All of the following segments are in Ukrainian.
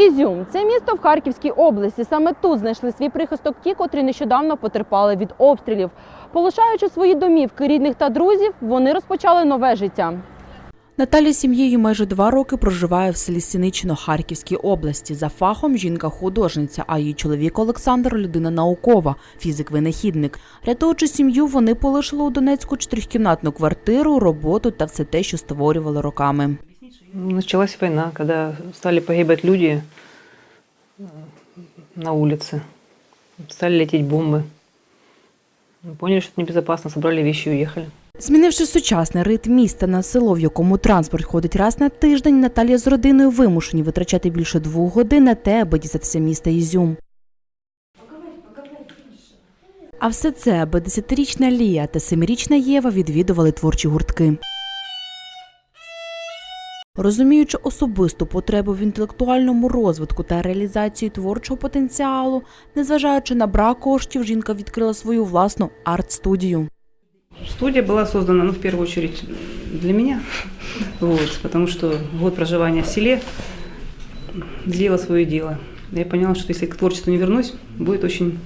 Ізюм це місто в Харківській області. Саме тут знайшли свій прихисток ті, котрі нещодавно потерпали від обстрілів. Полишаючи свої домівки рідних та друзів, вони розпочали нове життя. Наталя сім'єю майже два роки проживає в селі Сіничино Харківській області. За фахом жінка художниця, а її чоловік Олександр людина наукова, фізик-винахідник. Рятуючи сім'ю, вони полишили у Донецьку чотирьохкімнатну квартиру, роботу та все те, що створювали роками. Началась война, когда стали погибать люди э, на улице. Стали лететь бомбы. Мы Поняли, что это небезопасно, собрали вещи и уехали. Змінивши сучасний ритм міста на село, в якому транспорт ходить раз на тиждень, Наталія з родиною вимушені витрачати більше двох годин на те, аби дістатися міста Ізюм. А все це, аби десятирічна Лія та семирічна Єва відвідували творчі гуртки. Розуміючи особисту потребу в інтелектуальному розвитку та реалізації творчого потенціалу, незважаючи на брак коштів, жінка відкрила свою власну арт-студію. Студия была создана, ну, в первую очередь, для меня, вот, потому что год проживания в селе сделала свое дело. Я поняла, что если к творчеству не вернусь, будет очень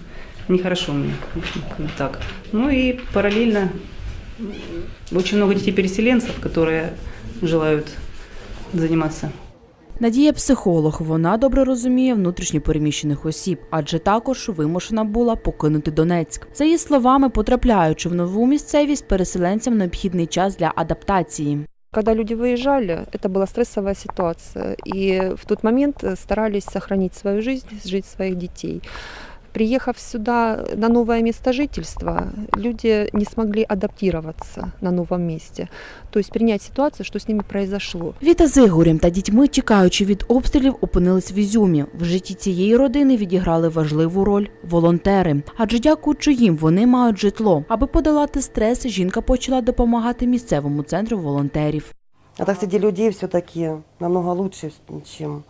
нехорошо мне. В общем, как бы так. Ну и параллельно м, очень много детей-переселенцев, которые желают заниматься Надія психолог. Вона добре розуміє внутрішньо переміщених осіб, адже також вимушена була покинути Донецьк. За її словами, потрапляючи в нову місцевість, переселенцям необхідний час для адаптації. Когда люди выезжали, это была стрессовая ситуация. И в тот момент э, старались сохранить свою жизнь, жить своих детей. Приехав сюда на новое место жительства, люди не смогли адаптироваться на новом месте. То есть принять ситуацию, что с ними произошло. Віта з Ігорем та дітьми, тікаючи від обстрілів, опинились в Ізюмі. В житті цієї родини відіграли важливу роль волонтери. Адже дякуючи їм, вони мають житло. Аби подолати стрес, жінка почала допомагати місцевому центру волонтерів. А так среди людей все-таки намного лучше, чем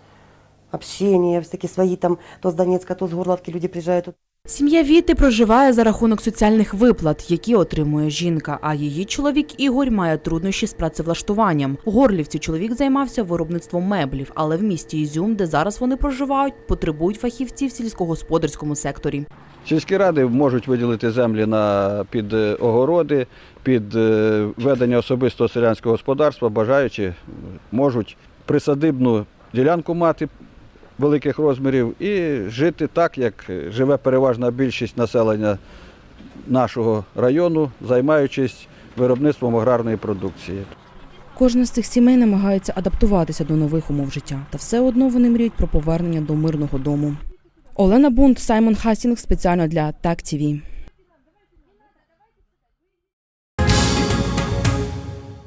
общение, все-таки свои там, то с Донецка, то с Горловки люди приезжают. тут Сім'я Віти проживає за рахунок соціальних виплат, які отримує жінка. А її чоловік Ігор має труднощі з працевлаштуванням. У Горлівці чоловік займався виробництвом меблів, але в місті Ізюм, де зараз вони проживають, потребують фахівців в сільськогосподарському секторі. Сільські ради можуть виділити землі на під е, огороди, під е, ведення особистого селянського господарства, бажаючи можуть присадибну ділянку мати великих розмірів і жити так, як живе переважна більшість населення нашого району, займаючись виробництвом аграрної продукції. Кожна з цих сімей намагається адаптуватися до нових умов життя, та все одно вони мріють про повернення до мирного дому. Олена Бунт, Саймон Хасінг спеціально для Так ТІВІ.